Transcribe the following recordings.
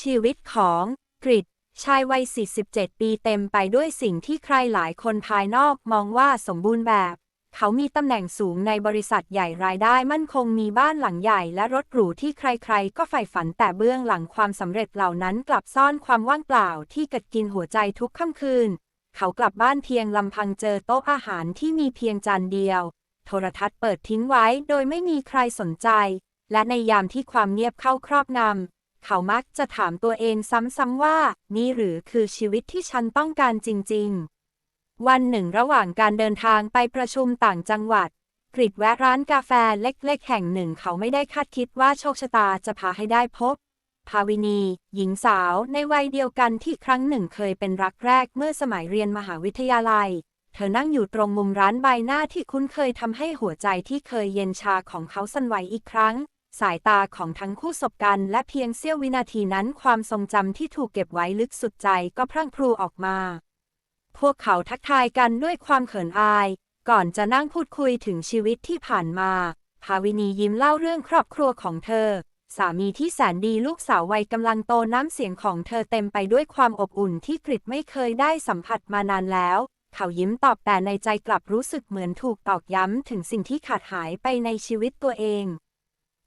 ชีวิตของกริดชายวัย 47 ปีเต็มไปด้วยสิ่งที่ใครหลายคนภายนอกมองว่าสมบูรณ์แบบ เขามีตำแหน่งสูงในบริษัทใหญ่รายได้มั่นคงมีบ้านหลังใหญ่และรถหรูที่ใครๆ ก็ใฝ่ฝันแต่เบื้องหลังความสำเร็จเหล่านั้นกลับซ่อนความว่างเปล่าที่กัดกินหัวใจทุกค่ำคืน เขากลับบ้านเพียงลำพังเจอโต๊ะอาหารที่มีเพียงจานเดียว โทรทัศน์เปิดทิ้งไว้โดยไม่มีใครสนใจ และในยามที่ความเงียบเข้าครอบงำ เขามักจะถามตัวเองซ้ำๆว่า นี่หรือคือชีวิตที่ฉันต้องการจริง ๆ วันหนึ่งระหว่างการเดินทางไปประชุมต่างจังหวัดกริดแวะร้านกาแฟเล็ก ๆ แห่งหนึ่งเขาไม่ได้คาดคิดว่าโชคชะตาจะพาให้ได้พบ ภาวินี หญิงสาวในวัยเดียวกันที่ครั้งหนึ่งเคยเป็นรักแรกเมื่อสมัยเรียนมหาวิทยาลัย เธอนั่งอยู่ตรงมุมร้านใบหน้าที่คุ้นเคยทำให้หัวใจที่เคยเย็นชาของเขาสั่นไหวอีกครั้ง สายตาของทั้งคู่สบกันและเพียงเสี้ยววินาทีนั้นความทรงจำที่ถูกเก็บไว้ลึกสุดใจก็พรั่งพรูออกมา พวกเขาทักทายกันด้วยความเขินอาย ก่อนจะนั่งพูดคุยถึงชีวิตที่ผ่านมา ภาวินียิ้มเล่าเรื่องครอบครัวของเธอ สามีที่แสนดีลูกสาววัยกำลังโตน้ำเสียงของเธอเต็มไปด้วยความอบอุ่นที่กริดไม่เคยได้สัมผัสมานานแล้ว เขายิ้มตอบแต่ในใจกลับรู้สึกเหมือนถูกตอกย้ำถึงสิ่งที่ขาดหายไปในชีวิตตัวเอง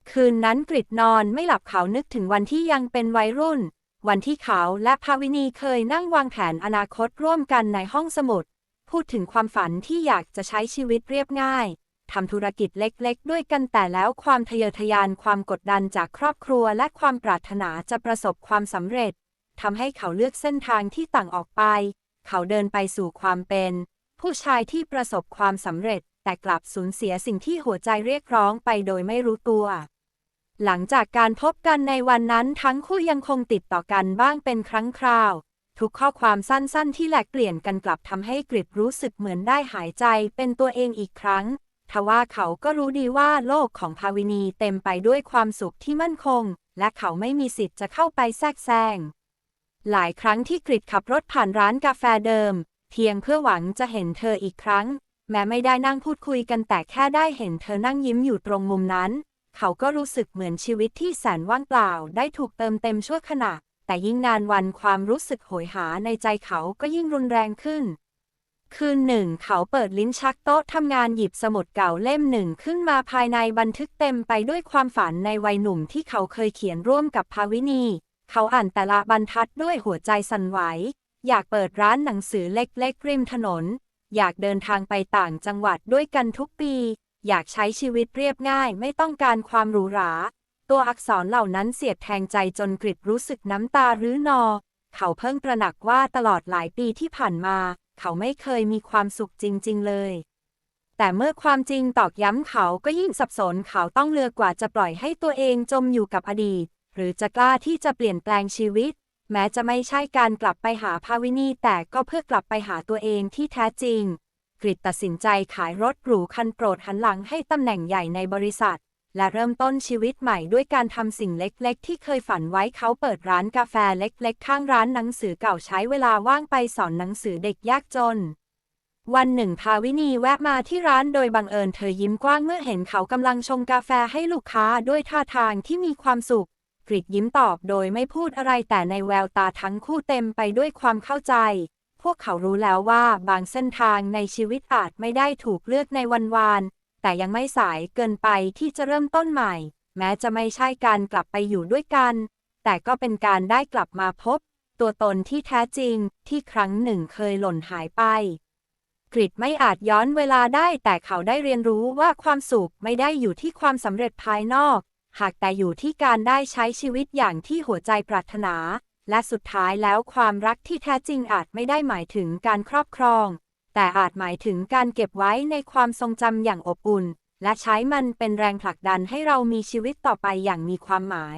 คืนนั้นกริดนอนไม่หลับเขานึกถึงวันที่ยังเป็นวัยรุ่น วันที่เขาและภาวินีเคยนั่งวางแผนอนาคตร่วมกันในห้องสมุด พูดถึงความฝันที่อยากจะใช้ชีวิตเรียบง่ายทำธุรกิจเล็กๆ ด้วยกันแต่แล้วความทะเยอทะยานความกดดันจากครอบครัวและความปรารถนาจะประสบความสำเร็จทำให้เขาเลือกเส้นทางที่ต่างออกไป เขาเดินไปสู่ความเป็น ผู้ชายที่ประสบความสำเร็จ แต่กลับสูญเสียสิ่งที่หัวใจเรียกร้องไปโดยไม่รู้ตัว หลังจากการพบกันในวันนั้นทั้งคู่ยังคงติดต่อกันบ้างเป็นครั้งคราว ทุกข้อความสั้นๆ ที่แลกเปลี่ยนกันกลับทำให้กริดรู้สึกเหมือนได้หายใจเป็นตัวเองอีกครั้งทว่าเขาก็รู้ดีว่าโลกของภาวินีเต็มไปด้วยความสุขที่มั่นคง และเขาไม่มีสิทธิ์จะเข้าไปแทรกแซง หลายครั้งที่กริดขับรถผ่านร้านกาแฟเดิม เพียงเพื่อหวังจะเห็นเธออีกครั้ง แม้ไม่ได้นั่งพูดคุยกันแต่แค่ได้เห็นเธอนั่งยิ้มอยู่ตรงมุมนั้น เขาก็รู้สึกเหมือนชีวิตที่แสนว่างเปล่าได้ถูกเติมเต็มชั่วขณะ แต่ยิ่งนานวันความรู้สึกโหยหาในใจเขาก็ยิ่งรุนแรงขึ้น คืนหนึ่งเขาเปิดลิ้นชักโต๊ะทำงานหยิบสมุดเก่าเล่มหนึ่งขึ้นมาภายในบันทึกเต็มไปด้วยความฝันในวัยหนุ่มที่เขาเคยเขียนร่วมกับภาวินี เขาอ่านแต่ละบรรทัดด้วยหัวใจสั่นไหว อยากเปิดร้านหนังสือเล็กๆริมถนน อยากเดินทางไปต่างจังหวัดด้วยกันทุกปี อยากใช้ชีวิตเรียบง่ายไม่ต้องการความหรูหรา ตัวอักษรเหล่านั้นเสียดแทงใจจนกริดรู้สึกน้ำตารื้อนอ เขาเพิ่งตระหนักว่าตลอดหลายปีที่ผ่านมา เขาไม่เคยมีความสุขจริง ๆ เลย แต่เมื่อความจริงตอกย้ำเขาก็ยิ่งสับสนเขาต้องเลือกกว่าจะปล่อยให้ตัวเองจมอยู่กับอดีต หรือจะกล้าที่จะเปลี่ยนแปลงชีวิต แม้จะไม่ใช่การกลับไปหาภาวินีแต่ก็เพื่อกลับไปหาตัวเองที่แท้จริง กริดตัดสินใจขายรถหรูคันโปรดหันหลังให้ตำแหน่งใหญ่ในบริษัท และเริ่มต้นชีวิตใหม่ด้วยการทำสิ่งเล็กๆ ที่เคยฝันไว้เขาเปิดร้านกาแฟเล็กๆ ข้างร้านหนังสือเก่าใช้เวลาว่างไปสอนหนังสือเด็กยากจน วันหนึ่งภาวินีแวะมาที่ร้านโดยบังเอิญเธอยิ้มกว้างเมื่อเห็นเขากำลังชงกาแฟให้ลูกค้าด้วยท่าทางที่มีความสุขกริดยิ้มตอบโดยไม่พูดอะไรแต่ในแววตาทั้งคู่เต็มไปด้วยความเข้าใจ พวกเขารู้แล้วว่าบางเส้นทางในชีวิตอาจไม่ได้ถูกเลือกในวันวาน แต่ยังไม่สายเกินไปที่จะเริ่มต้นใหม่ แม้จะไม่ใช่การกลับไปอยู่ด้วยกัน แต่ก็เป็นการได้กลับมาพบ ตัวตนที่แท้จริงที่ครั้งหนึ่งเคยหล่นหายไปกริดไม่อาจย้อนเวลาได้แต่เขาได้เรียนรู้ว่าความสุขไม่ได้อยู่ที่ความสำเร็จภายนอก หากแต่อยู่ที่การได้ใช้ชีวิตอย่างที่หัวใจปรารถนา และสุดท้ายแล้วความรักที่แท้จริงอาจไม่ได้หมายถึงการครอบครอง แต่อาจหมายถึงการเก็บไว้ในความทรงจำอย่างอบอุ่น และใช้มันเป็นแรงผลักดันให้เรามีชีวิตต่อไปอย่างมีความหมาย